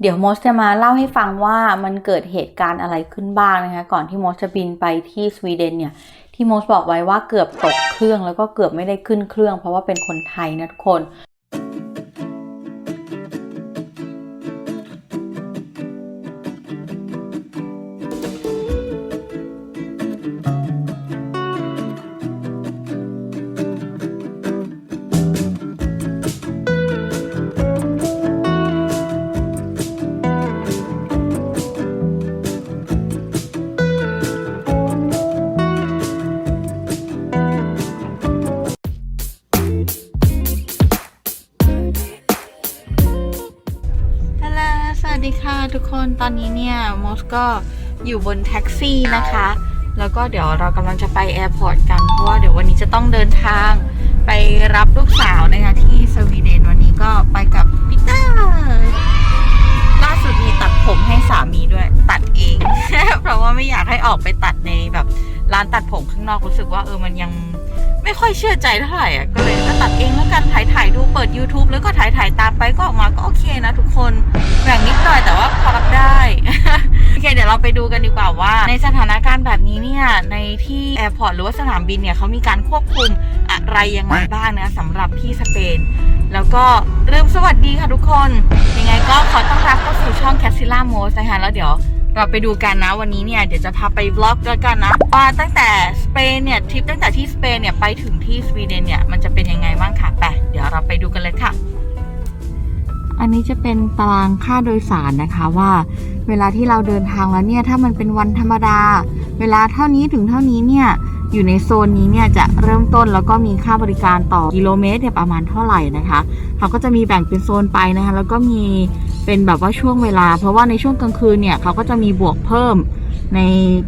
เดี๋ยวมอสจะมาเล่าให้ฟังว่ามันเกิดเหตุการณ์อะไรขึ้นบ้างนะคะ ก่อนที่มอสจะบินไปที่สวีเดนเนี่ย ที่มอสบอกไว้ว่าเกือบตกเครื่องแล้วก็เกือบไม่ได้ขึ้นเครื่อง เพราะว่าเป็นคนไทยนะทุกคน ก็อยู่บนแท็กซี่นะคะ แล้วก็เดี๋ยวเรากำลังจะไปแอร์พอร์ตกัน เพราะว่าเดี๋ยววันนี้จะต้องเดินทางไปรับลูกสาวนะคะที่สวีเดนวันนี้ก็ไปกับปีเตอร์ล่าสุดมีตัดผมให้สามีด้วยตัดเอง เพราะว่าไม่อยากให้ออกไปตัดในแบบร้านตัดผมข้างนอกรู้สึกว่าเออมันยังไม่ค่อยเชื่อใจเท่าไหร่อะก็เลยก็ตัดเองแล้วกันถ่ายถ่ายดูเปิด YouTube แล้วก็ถ่ายถ่ายตามไปก็ออกมาก็โอเคนะทุกคนแบ่งนิดหน่อยแต่ว่าพอรับได้ อเคเดี๋ยวเราไปดูกันดีกว่าว่า ในสถานการณ์แบบนี้เนี่ยในที่แอร์พอร์ตหรือว่าสนามบินเนี่ยเขามีการควบคุมอะไรยังไงบ้างนะสำหรับที่สเปน แล้วก็เริ่มสวัสดีค่ะทุกคน ยังไงก็ขอต้อนรับเข้าสู่ช่อง c a s ซิล่าโมสนะคะแล้วเดี๋ยวเราไปดูกันนะวันนี้เนี่ยเดี๋ยวจะพาไปบล็อกแล้วกันนะว่าตั้งแต่สเปนเนี่ยทริปตั้งแต่ที่สเปนเนี่ยไปถึงที่สวีเดนเนี่ยมันจะเป็นยังไงบ้างค่ะไปเดี๋ยวเราไปดูกันเลยค่ะ อันนี้จะเป็นตารางค่าโดยสารนะคะว่า เวลาที่เราเดินทางแล้วเนี่ยถ้ามันเป็นวันธรรมดา เวลาเท่านี้ถึงเท่านี้เนี่ยอยู่ในโซนนี้เนี่ยจะเริ่มต้นแล้วก็มีค่าบริการต่อกิโลเมตรเนี่ยประมาณเท่าไหร่นะคะเขาก็จะมีแบ่งเป็นโซนไปนะคะแล้วก็มีเป็นแบบว่าช่วงเวลา เพราะว่าในช่วงกลางคืนเนี่ยเขาก็จะมีบวกเพิ่มใน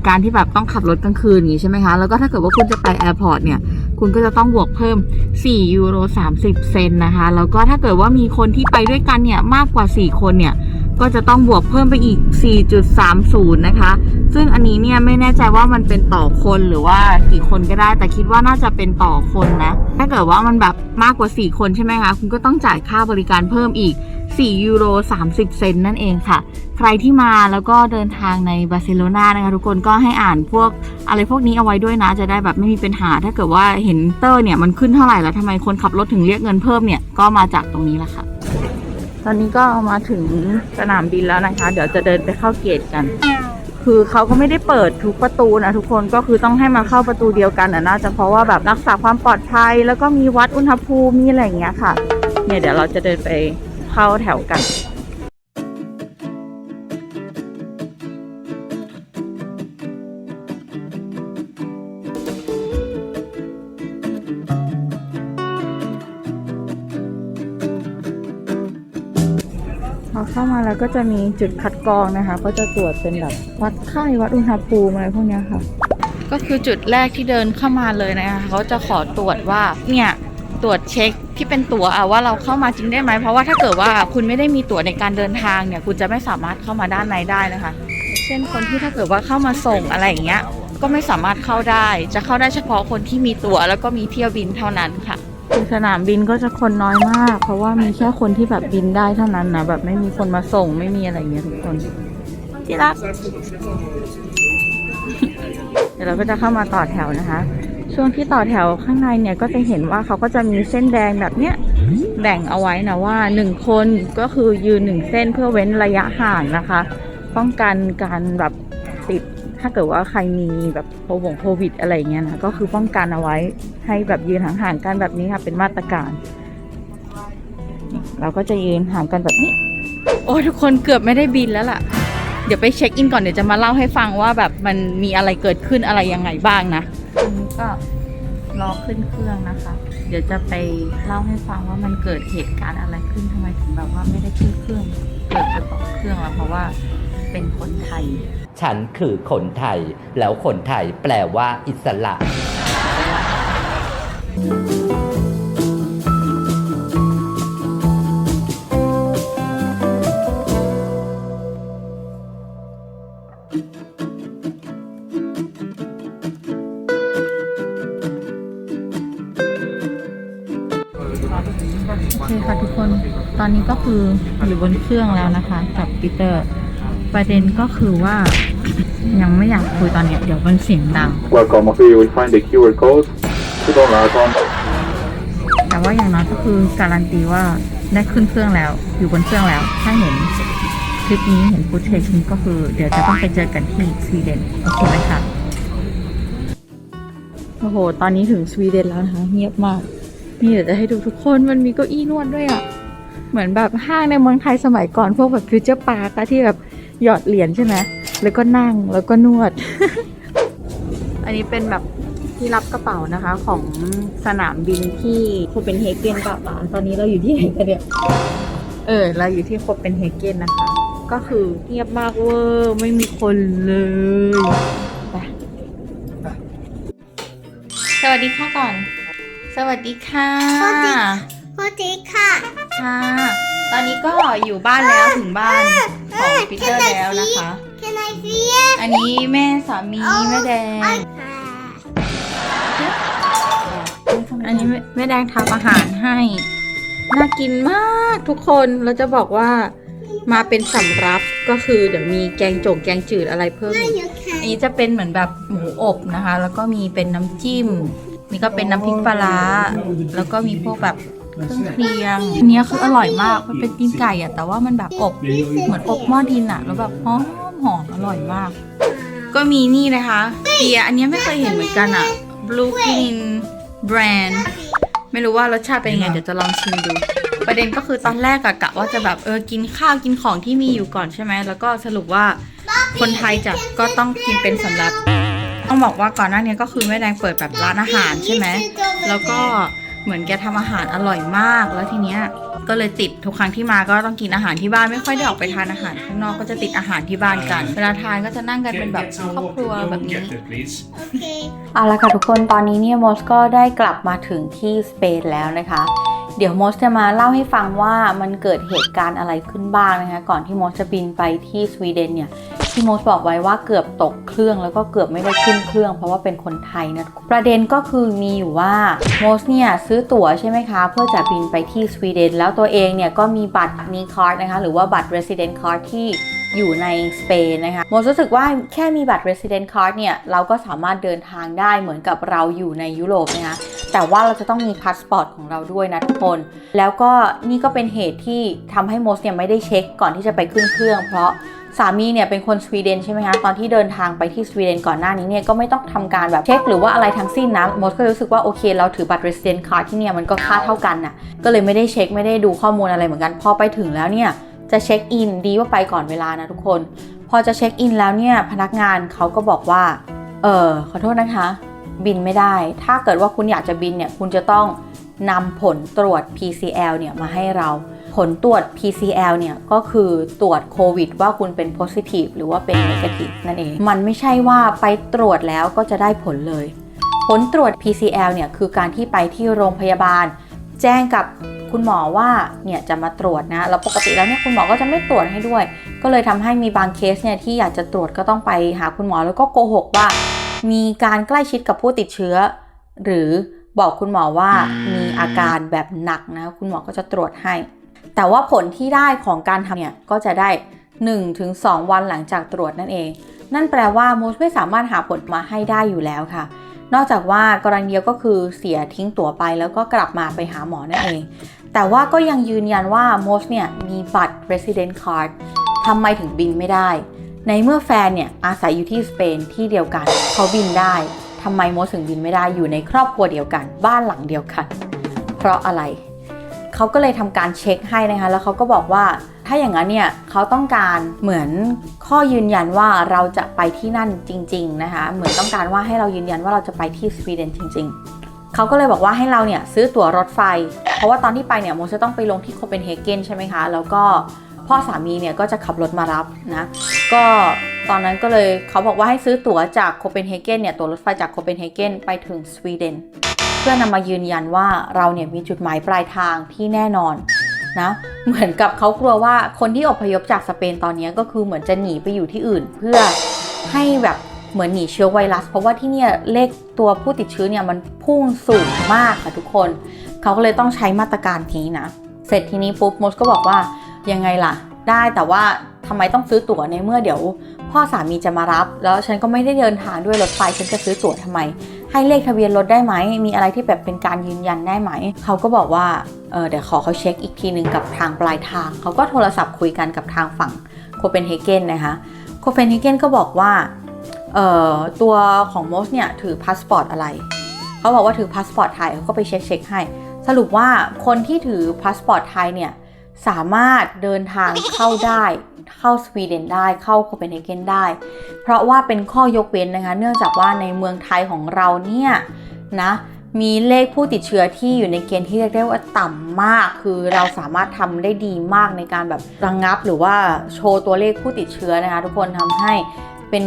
การที่แบบต้องขับรถกลางคืนอย่างนี้ใช่ไหมคะ แล้วก็ถ้าเกิดว่าคุณจะไปแอร์พอร์ตเนี่ย คุณก็จะต้องบวกเพิ่ม 4 ยูโร 30 เซนนะคะ แล้วก็ถ้าเกิดว่ามีคนที่ไปด้วยกันเนี่ยมากกว่า 4 คนเนี่ย ก็จะต้องบวกเพิ่มไปอีก 4.30 นะคะ ซึ่งอันนี้เนี่ยไม่แน่ใจว่ามันเป็นต่อคนหรือว่ากี่คนก็ได้ แต่คิดว่าน่าจะเป็นต่อคนนะ ถ้าเกิดว่ามันแบบมากกว่า 4 คนใช่ไหมคะ คุณก็ต้องจ่ายค่าบริการเพิ่มอีก 4 ยูโร 30 เซนนั่นเองค่ะ ใครที่มาแล้วก็เดินทางในบาร์เซโลนานะคะทุกคนก็ให้อ่านพวกอะไรพวกนี้เอาไว้ด้วยนะ จะได้แบบไม่มีปัญหา ถ้าเกิดว่าเห็นเตอร์เนี่ยมันขึ้นเท่าไหร่แล้วทำไมคนขับรถถึงเรียกเงินเพิ่มเนี่ยก็มาจากตรงนี้แหละค่ะ อนนี้ก็มาถึงสนามบินแล้วนะคะ เดี๋ยวจะเดินไปเข้าเกตกัน คือเขาก็ไม่ได้เปิดทุกประตูนะทุกคนก็คือต้องให้มาเข้าประตูเดียวกันนะน่าจะเพราะว่าแบบรักษาความปลอดภัย แล้วก็มีวัดอุณหภูมิมีอะไรอย่างเงี้ยค่ะ เนี่ยเดี๋ยวเราจะเดินไปเข้าแถวกัน อเข้ามาแล้วก็จะมีจุดคัดกรองนะคะ ก็จะตรวจเป็นแบบวัดไข้วัดอุณหภูมิอะไรพวกนี้ค่ะ ก็คือจุดแรกที่เดินเข้ามาเลยนะคะเขาจะขอตรวจว่าเนี่ยตรวจเช็คที่เป็นตั๋วว่าเราเข้ามาจริงได้ไหมเพราะว่าถ้าเกิดว่าคุณไม่ได้มีตั๋วในการเดินทางเนี่ย คุณจะไม่สามารถเข้ามาด้านในได้นะคะ เช่นคนที่ถ้าเกิดว่าเข้ามาส่งอะไรอย่างเงี้ยก็ไม่สามารถเข้าได้ จะเข้าได้เฉพาะคนที่มีตั๋วแล้วก็มีเที่ยวบินเท่านั้นค่ะ สนามบินก็จะคนน้อยมาก เพราะว่ามีแค่คนที่แบบบินได้เท่านั้นนะแบบไม่มีคนมาส่งไม่มีอะไรอย่างเงี้ยทุกคนที่รัก เดี๋ยวเราก็จะเข้ามาต่อแถวนะคะ ช่วงที่ต่อแถวข้างในเนี่ยก็จะเห็นว่าเขาก็จะมีเส้นแดงแบบเนี้ยแบ่งเอาไว้นะว่าหนึ่งคนก็คือยืนหนึ่งเส้นเพื่อเว้นระยะห่างนะคะ ป้องกันการแบบติด ถ้าเกิดว่าใครมีแบบโควงโควิดอะไรเงี้ยนะก็คือป้องกันเอาไว้ให้แบบยืนห่างๆกันแบบนี้ค่ะเป็นมาตรการนี่เราก็จะยืนห่างกันแบบนี้ โอ้ยทุกคนเกือบไม่ได้บินแล้วล่ะ เดี๋ยวไปเช็คอินก่อนเดี๋ยวจะมาเล่าให้ฟังว่าแบบมันมีอะไรเกิดขึ้นอะไรยังไงบ้างนะอันนี้ก็รอขึ้นเครื่องนะคะ เดี๋ยวจะไปเล่าให้ฟังว่ามันเกิดเหตุการณ์อะไรขึ้นทำไมถึงแบบว่าไม่ได้ขึ้นเครื่อง เกิดจะตกเครื่องแล้วเพราะว่าเป็นคนไทย ฉันคือคนไทย แล้วคนไทยแปลว่าอิสระ โอเคค่ะทุกคน ตอนอนนี้ก็คืออยู่บนเครื่องแล้วนะคะ กับปีเตอร์ ประเด็นก็คือว่า ยังไม่อยากคุยตอนเนี้ยเดี๋ยวมันเสียงดัง Welcome. Okay, you will find the QR code. Put on our account. แต่ว่าอย่างน้อยก็คือการันตีว่าได้ขึ้นเครื่องแล้ว อยู่บนเครื่องแล้ว ถ้าเห็นคลิปนี้เห็นฟุตเทจนี้ก็คือ เดี๋ยวจะต้องไปเจอกันที่สวีเดนโอเคไหมคะโอ้โห ตอนนี้ถึงสวีเดนแล้วนะคะเงียบมาก นี่เดี๋ยวจะให้ดูทุกคนมันมีเก้าอี้นวดด้วยอะ่ะ เหมือนแบบห้างในเมืองไทยสมัยก่อนพวกแบบฟิวเจอร์ปาร์คที่แบบ หยอดเหรียญใช่ไหมแล้วก็นั่งแล้วก็นวด อันนี้เป็นแบบที่รับกระเป๋านะคะ ของสนามบินที่โคเปนเฮเกนปะปะตอนนี้เราอยู่ที่ไหนกันเนี่ยเออ เราอยู่ที่โคเปนเฮเกนนะคะ ก็คือเงียบมากเวอร์ไม่มีคนเลยไปสวัสดีค่ะก่อน สวัสดีค่ะ สวัสดีสวัสดีค่ะ ค่ะ ตอนนี้ก็อยู่บ้านแล้วถึงบ้านของปีเตอร์แล้วนะคะ Can I see it อันนี้แม่สามีแม่แดง อันนี้แม่แม่แดงทำอาหารให้ น่ากินมากทุกคนเราจะบอกว่ามาเป็นสำรับก็คือเดี๋ยวมีแกงจงแกงจืดอะไรเพิ่ม No, อีก you อัน can. นี้จะเป็นเหมือนแบบหมูอบนะคะ แล้วก็มีเป็นน้ำจิ้ม นี่ก็เป็นน้ำพริกปลาร้าแล้วก็มีพวกแบบ เครื่องเคียงอันเนี้ยคืออร่อยมาก มันเป็นตีนไก่อะแต่ว่ามันแบบอบเหมือนอบหม้อดินอะแล้วแบบหอมหอมอร่อยมาก ก็มีนี่นะคะเบียร์อันเนี้ยไม่เคยเห็นเหมือนกันอะ Blue Green Brand ไม่รู้ว่ารสชาติเป็นยังไงเดี๋ยวจะลองชิมดู ประเด็นก็คือตอนแรกอะกะว่าจะแบบเออกินข้าวกินของที่มีอยู่ก่อนใช่ไหมแล้วก็สรุปว่าคนไทยจะก็ต้องกินเป็นสำรับ ต้องบอกว่าก่อนหน้านี้ก็คือแม่แดงเปิดแบบร้านอาหารใช่ไหมแล้วก็ เหมือนแกทำอาหารอร่อยมาก แล้วทีเนี้ยก็เลยติดทุกครั้งที่มาก็ต้องกินอาหารที่บ้านไม่ค่อยได้ออกไปทานอาหารข้างนอกก็จะติดอาหารที่บ้านกัน เวลาทานก็จะนั่งกันเป็นแบบครอบครัวแบบนี้ Okay. เอาละค่ะทุกคนตอนนี้เนี่ยโมสก็ได้กลับมาถึงที่สเปนแล้วนะคะ เดี๋ยวโมสจะมาเล่าให้ฟังว่ามันเกิดเหตุการณ์อะไรขึ้นบ้างนะคะ ก่อนที่โมสจะบินไปที่สวีเดนเนี่ย ที่โมสบอกไว้ว่าเกือบตกเครื่องแล้วก็เกือบไม่ได้ขึ้นเครื่อง เพราะว่าเป็นคนไทยนะประเด็นก็คือมีอยู่ว่าโมสเนี่ยซื้อตั๋วใช่ไหมคะ เพื่อจะบินไปที่สวีเดนแล้วตัวเองเนี่ยก็มีบัตรนีคาร์ดนะคะหรือว่าบัตร Resident Card ที่อยู่ในสเปนนะคะโมรู้สึกว่าแค่มีบัตร Resident Card เนี่ย เราก็สามารถเดินทางได้เหมือนกับเราอยู่ในยุโรปนะคะแต่ว่าเราจะต้องมีพาสปอร์ตของเราด้วยนะทุกคน แล้วก็นี่ก็เป็นเหตุที่ทำให้โมสเนี่ยไม่ได้เช็คก่อนที่จะไปขึ้นเครื่อง เพราะ สามีเนี่ยเป็นคนสวีเดนใช่ไหมคะตอนที่เดินทางไปที่สวีเดนก่อนหน้านี้เนี่ยก็ไม่ต้องทำการแบบเช็คหรือว่าอะไรทั้งสิ้นนะมสก็รู้สึกว่าโอเค เราถือบัตร resident card ที่เนี่ยมันก็ค่าเท่ากันน่ะก็เลยไม่ได้เช็คไม่ได้ดูข้อมูลอะไรเหมือนกันพอไปถึงแล้วเนี่ยจะเช็คอินดีว่าไปก่อนเวลานะทุกคน พอจะเช็คอินแล้วเนี่ยพนักงานเขาก็บอกว่าเออขอโทษนะคะ บินไม่ได้ ถ้าเกิดว่าคุณอยากจะบินเนี่ยคุณจะต้องนำผลตรวจ PCL เนี่ยมาให้เรา ผลตรวจ PCL เนี่ยก็คือตรวจโควิดว่าคุณเป็น positive หรือว่าเป็น negative นั่นเอง มันไม่ใช่ว่าไปตรวจแล้วก็จะได้ผลเลย ผลตรวจ PCL เนี่ยคือการที่ไปที่โรงพยาบาล แจ้งกับคุณหมอว่าเนี่ยจะมาตรวจนะ แล้วปกติแล้วเนี่ยคุณหมอก็จะไม่ตรวจให้ด้วย ก็เลยทำให้มีบางเคสเนี่ยที่อยากจะตรวจก็ต้องไปหาคุณหมอแล้วก็โกหกว่า มีการใกล้ชิดกับผู้ติดเชื้อ หรือบอกคุณหมอว่ามีอาการแบบหนักนะ คุณหมอก็จะตรวจให้ แต่ว่าผลที่ได้ของการทำเนี่ยก็จะได้ 1-2 วันหลังจากตรวจนั่นเอง นั่นแปลว่าโมสไม่สามารถหาผลมาให้ได้อยู่แล้วค่ะ นอกจากว่ากรณีเดียวก็คือเสียทิ้งตั๋วไปแล้วก็กลับมาไปหาหมอนั่นเอง แต่ว่าก็ยังยืนยันว่าโมสเนี่ยมีบัตร resident card ทำไมถึงบินไม่ได้ ในเมื่อแฟนเนี่ยอาศัยอยู่ที่สเปนที่เดียวกัน เขาบินได้ทำไมโมสถึงบินไม่ได้อยู่ในครอบครัวเดียวกัน บ้านหลังเดียวกัน เพราะอะไร เขาก็เลยทำการเช็คให้นะคะแล้วเขาก็บอกว่าถ้าอย่างนั้นเนี่ยเขาต้องการเหมือนข้อยืนยันว่าเราจะไปที่นั่นจริง ๆนะคะ เหมือนต้องการว่าให้เรายืนยันว่าเราจะไปที่สวีเดนจริง ๆเขาก็เลยบอกว่าให้เราเนี่ยซื้อตั๋วรถไฟ เพราะว่าตอนที่ไปเนี่ยโมจะต้องไปลงที่โคเปนเฮเกนใช่ไหมคะแล้วก็พ่อสามีเนี่ยก็จะขับรถมารับนะก็ตอนนั้นก็เลยเขาบอกว่าให้ซื้อตั๋วจากโคเปนเฮเกนเนี่ยตั๋วรถไฟจากโคเปนเฮเกนไปถึงสวีเดน พื่อนำมายืนยันว่าเราเนี่ยมีจุดหมายปลายทางที่แน่นอนนะเหมือนกับเขากลัวว่าคนที่อพยพจากสเปนตอนนี้ก็คือเหมือนจะหนีไปอยู่ที่อื่น เพื่อให้แบบเหมือนหนีเชื้อไวรัส เพราะว่าที่เนี่ยเลขตัวผู้ติดเชื้อเนี่ยมันพุ่งสูงมากค่ะทุกคน เขาก็เลยต้องใช้มาตรการนี้นะ เสร็จทีนี้ปุ๊บมดก็บอกว่ายังไงล่ะ ได้แต่ว่าทำไมต้องซื้อตั๋วในเมื่อเดี๋ยว พ่อสามีจะมารับ แล้วฉันก็ไม่ได้เดินทางด้วยรถไฟฉันจะซื้อตั๋วทำไม ให้เลขทะเบียนรถได้ไหม มีอะไรที่แบบเป็นการยืนยันได้ไหม เขาก็บอกว่าเออเดี๋ยวขอเขาเช็คอีกทีหนึ่งกับทางปลายทาง เขาก็โทรศัพท์คุยกันกับทางฝั่งโคเปนเฮเกนนะคะโคเปนเฮเกนก็บอกว่าตัวของมอสเนี่ยถือพาสปอร์ตอะไร เขาบอกว่าถือพาสปอร์ตไทยเขาก็ไปเช็คเช็คให้ สรุปว่าคนที่ถือพาสปอร์ตไทยเนี่ยสามารถเดินทางเข้าได้ เข้าสวีเดนได้เข้าโคเปนเฮเกนได้ เพราะว่าเป็นข้อยกเว้นนะคะ เนื่องจากว่าในเมืองไทยของเราเนี่ยนะมีเลขผู้ติดเชื้อที่อยู่ในเกณฑ์ที่เรียกได้ว่าต่ำมาก คือเราสามารถทำได้ดีมากในการแบบระงงับหรือว่าโชว์ตัวเลขผู้ติดเชื้อนะคะ ทุกคนทำให้เป็น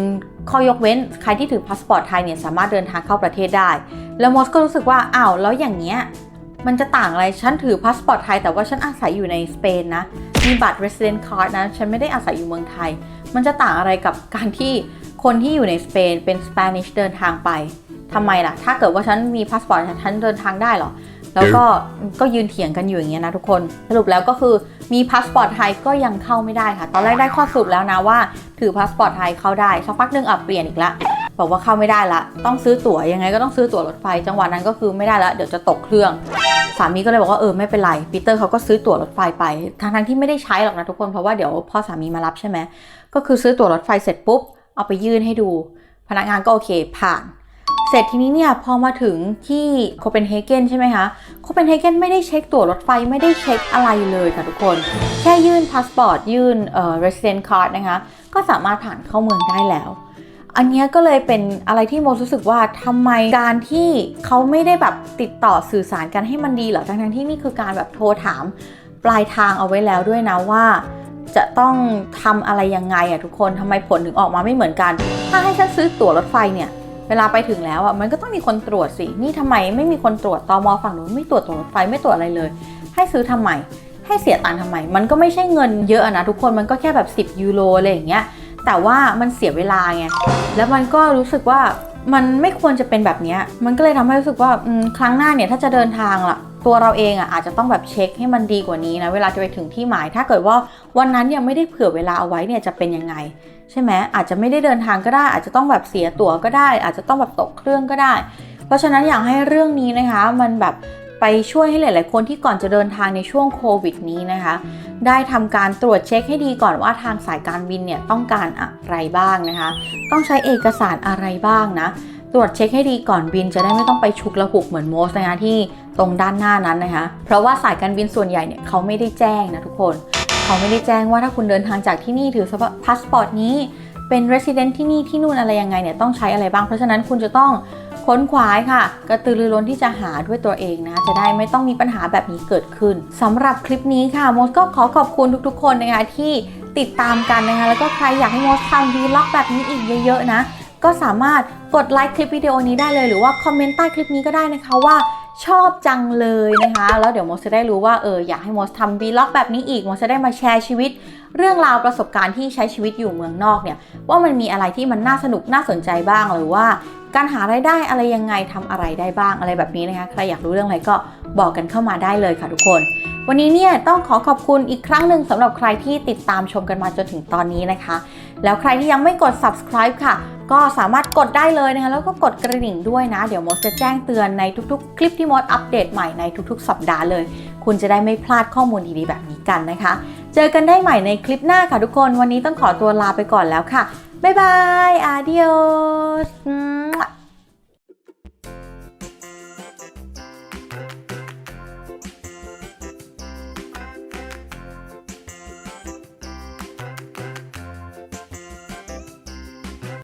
ข้อยกเว้นใครที่ถือพาสปอร์ตไทยเนี่ยสามารถเดินทางเข้าประเทศได้ แล้วมอสก็รู้สึกว่าอ้าวแล้วอย่างเงี้ยมันจะต่างอะไร ฉันถือพาสปอร์ตไทยแต่ว่าฉันอาศัยอยู่ในสเปนนะ มีบัตร resident card นะ ฉันไม่ได้อาศัยอยู่เมืองไทย มันจะต่างอะไรกับการที่คนที่อยู่ในสเปนเป็นสเปนิชเดินทางไปทำไมล่ะ ถ้าเกิดว่าฉันมีพาสปอร์ตฉันเดินทางได้เหรอ แล้วก็ก็ยืนเถียงกันอยู่อย่างเงี้ยนะทุกคน สรุปแล้วก็คือมีพาสปอร์ตไทยก็ยังเข้าไม่ได้ค่ะ ตอนแรกได้ข้อสรุปแล้วนะว่า ถือพาสปอร์ตไทยเข้าได้สักพักหนึ่งอะเปลี่ยนอีกละ บอกว่าเข้าไม่ได้ละ ต้องซื้อตั๋วยังไงก็ต้องซื้อตั๋วรถไฟ จังหวะนั้นก็คือไม่ได้ละเดี๋ยวจะตกเครื่อง สามีก็เลยบอกว่าเออไม่เป็นไรปีเตอร์เขาก็ซื้อตั๋วรถไฟไปทั้งๆที่ไม่ได้ใช้หรอกนะทุกคนเพราะว่าเดี๋ยวพ่อสามีมารับใช่ไหมก็คือซื้อตั๋วรถไฟเสร็จปุ๊บเอาไปยื่นให้ดู พนักงานก็โอเคผ่านเสร็จทีนี้เนี่ยพอมาถึงที่โคเปนเฮเกนใช่ไหมคะโคเปนเฮเกนไม่ได้เช็คตั๋วรถไฟไม่ได้เช็คอะไรเลยค่ะทุกคน แค่ยื่นพาสปอร์ตยื่นเอ่อ resident card นะคะ ก็สามารถผ่านเข้าเมืองได้แล้ว อันนี้ก็เลยเป็นอะไรที่โมรู้สึกว่าทำไมการที่เขาไม่ได้แบบติดต่อสื่อสารกันให้มันดีเหรอทั้งๆที่นี่คือการแบบโทรถามปลายทางเอาไว้แล้วด้วยนะว่า จะต้องทำอะไรยังไงอะทุกคนทำไมผลถึงออกมาไม่เหมือนกัน ถ้าให้ฉันซื้อตั๋วรถไฟเนี่ยเวลาไปถึงแล้วอะมันก็ต้องมีคนตรวจสิ นี่ทำไมไม่มีคนตรวจตอมอฝั่งนู้นไม่ตรวจตั๋วรถไฟไม่ตรวจอะไรเลย ให้ซื้อทำไมให้เสียตังค์ทำไม มันก็ไม่ใช่เงินเยอะอะนะทุกคนมันก็แค่แบบ 10 ยูโรอะไรอย่างเงี้ย แต่ว่ามันเสียเวลาไง แล้วมันก็รู้สึกว่ามันไม่ควรจะเป็นแบบนี้ มันก็เลยทำให้รู้สึกว่าครั้งหน้าเนี่ยถ้าจะเดินทางล่ะ ตัวเราเองอะอาจจะต้องแบบเช็คให้มันดีกว่านี้นะ เวลาจะไปถึงที่หมาย ถ้าเกิดว่าวันนั้นยังไม่ได้เผื่อเวลาเอาไว้เนี่ยจะเป็นยังไง ใช่ไหมอาจจะไม่ได้เดินทางก็ได้ อาจจะต้องแบบเสียตั๋วก็ได้ อาจจะต้องแบบตกเครื่องก็ได้ เพราะฉะนั้นอยากให้เรื่องนี้นะคะ มันแบบ ไปช่วยให้หลาย ๆ คนที่ก่อนจะเดินทางในช่วงโควิดนี้นะคะ ได้ทำการตรวจเช็คให้ดีก่อนว่าทางสายการบินเนี่ยต้องการอะไรบ้างนะคะ ต้องใช้เอกสารอะไรบ้างนะ ตรวจเช็คให้ดีก่อนบินจะได้ไม่ต้องไปฉุกละหุกเหมือนโมสนะคะที่ตรงด้านหน้านั้นนะคะ เพราะว่าสายการบินส่วนใหญ่เนี่ยเขาไม่ได้แจ้งนะทุกคน เขาไม่ได้แจ้งว่าถ้าคุณเดินทางจากที่นี่ถือพาสปอร์ตนี้เป็น resident ที่นี่ที่นู่นอะไรยังไงเนี่ยต้องใช้อะไรบ้าง เพราะฉะนั้นคุณจะต้อง ค้นคว้าค่ะ กระตือรือร้นที่จะหาด้วยตัวเองนะ จะได้ไม่ต้องมีปัญหาแบบนี้เกิดขึ้นสำหรับคลิปนี้ค่ะโมสก็ขอขอบคุณทุกๆ คนนะคะที่ติดตามกันนะคะแล้วก็ใครอยากให้โมสทำวีล็อกแบบนี้อีกเยอะๆนะ ก็สามารถกดไลค์คลิปวิดีโอนี้ได้เลยหรือว่าคอมเมนต์ใต้คลิปนี้ก็ได้นะคะว่าชอบจังเลยนะคะ แล้วเดี๋ยวโมสจะได้รู้ว่าเอออยากให้โมสทำวีล็อกแบบนี้อีกโมสจะได้มาแชร์ชีวิต เรื่องราวประสบการณ์ที่ใช้ชีวิตอยู่เมืองนอกเนี่ยว่ามันมีอะไรที่มันน่าสนุกน่าสนใจบ้างหรือว่า การหารายได้อะไรยังไงทำอะไรได้บ้างอะไรแบบนี้นะคะ ใครอยากรู้เรื่องอะไรก็บอกกันเข้ามาได้เลยค่ะทุกคน วันนี้เนี่ยต้องขอขอบคุณอีกครั้งหนึ่งสำหรับใครที่ติดตามชมกันมาจนถึงตอนนี้นะคะ แล้วใครที่ยังไม่กด subscribe ค่ะ ก็สามารถกดได้เลยนะคะ แล้วก็กดกระดิ่งด้วยนะ เดี๋ยวมดจะแจ้งเตือนในทุกๆ คลิปที่มดอัปเดตใหม่ในทุกๆ สัปดาห์เลย คุณจะได้ไม่พลาดข้อมูลดีๆแบบนี้กันนะคะ เจอกันได้ใหม่ในคลิปหน้าค่ะทุกคน วันนี้ต้องขอตัวลาไปก่อนแล้วค่ะ บ๊ายบายอาดิโอส